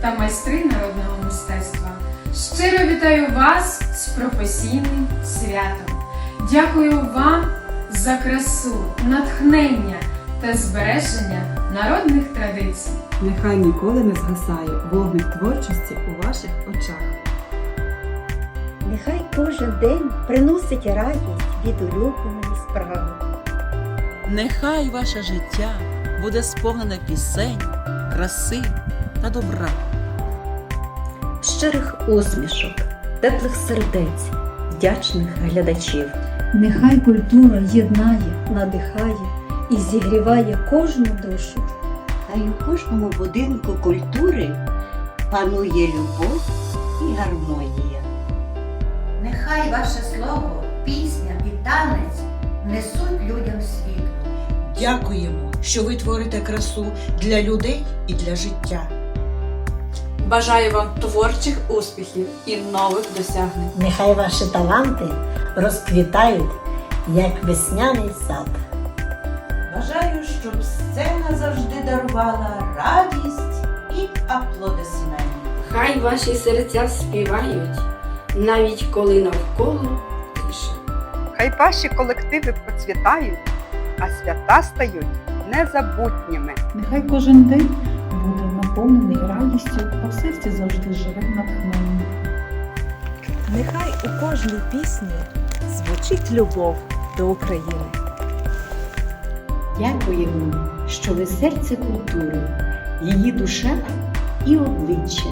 та майстри народного мистецтва. Щиро вітаю вас з професійним святом. Дякую вам за красу, натхнення та збереження народних традицій. Нехай ніколи не згасає вогник творчості у ваших очах. Нехай кожен день приносить радість від улюбленої справи. Нехай ваше життя буде сповнене пісень, краси та добра. щирих усмішок, теплих сердець, вдячних глядачів. Нехай культура єднає, надихає і зігріває кожну душу. Хай у кожному будинку культури панує любов і гармонія. Нехай ваше слово, пісня і танець несуть людям світло. Дякуємо, що ви творите красу для людей і для життя. Бажаю вам творчих успіхів і нових досягнень. Нехай ваші таланти розквітають, як весняний сад. Бажаю, щоб сцена завжди дарувала радість і аплодисменти. Хай ваші серця співають, навіть коли навколо тиша. Хай ваші колективи процвітають, а свята стають незабутніми. Нехай кожен день буде наповнений радістю, в серці завжди живе натхнення. Нехай у кожній пісні звучить любов до України. Дякуємо, що ви серце культури, її душа і обличчя.